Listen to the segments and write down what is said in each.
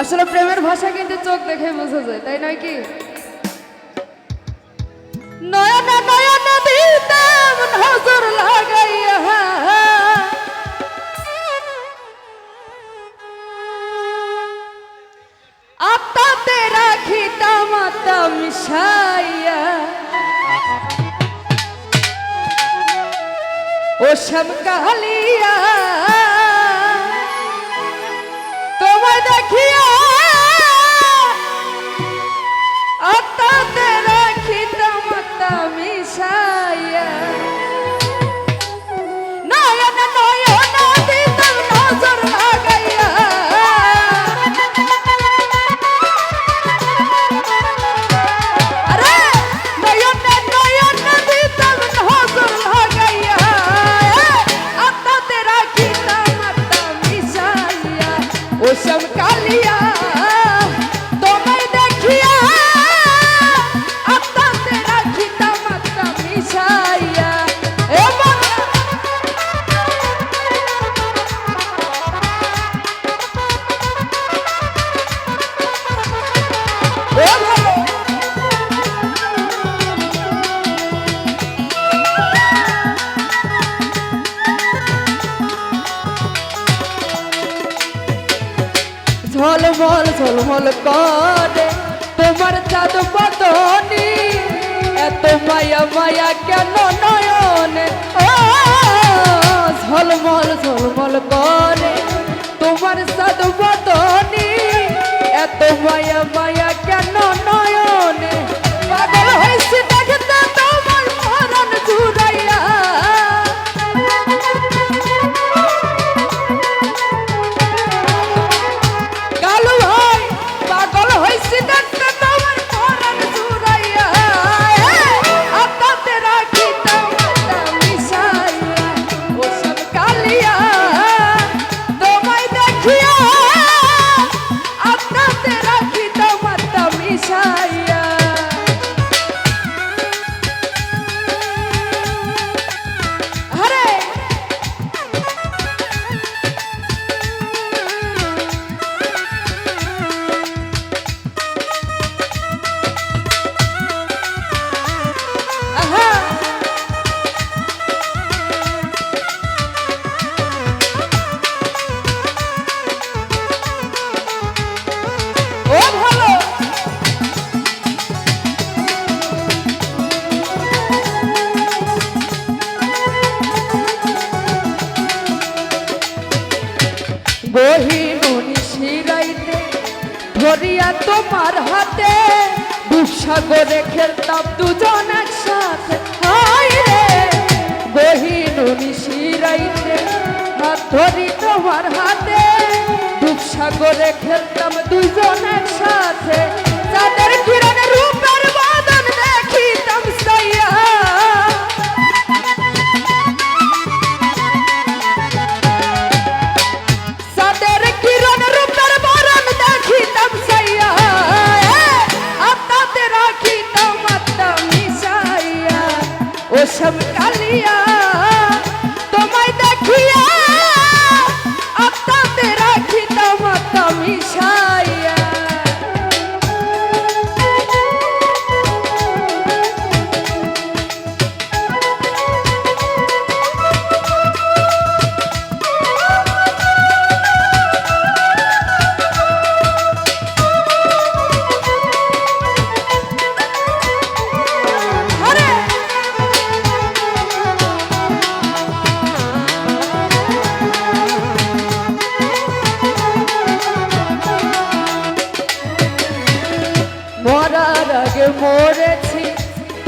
আসলে প্রেমের ভাষা কিন্তু চোখ দেখে বোঝা যায়, তাই নয় কি? নয়না আত্মা মিশাইয়া। ও তোমায় দেখিয়া ঝলমল ঝলমল করে। তোমার চাঁদ বদনি এত মায়া মায়া কেন নয়নে? বহিনুনি শিরাইতে, ধরিয়া তোমার হাতে। দুঃসাগরে খেলতাম দুজন একসাথে। হায় রে! বহিনুনি শিরাইতে, হাত ধরি তোমার হাতে। দুঃসাগরে খেলতাম দুজন একসাথে।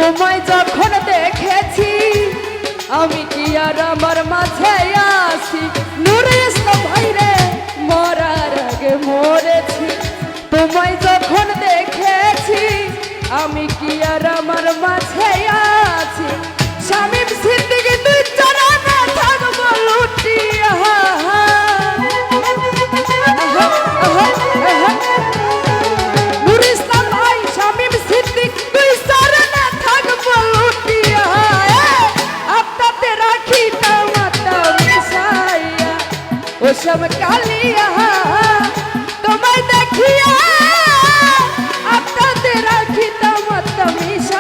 তোমায় যখন দেখেছি, আমি কি আর আমার মাঝে আসি নুরে ইসলাম ভাই রে মরার আগে মরেছি। তোমায় যখন দেখেছি, আমি কি আর আমার মাঝে আছি? স্বামী সিদ্দিকি, তুই চরণে থাকব লুটিয়া মিশাইয়া ও সব কালিয়া তোমায় দেখি রাখিয়া আপনাদের রাখিতাম মিশাইয়া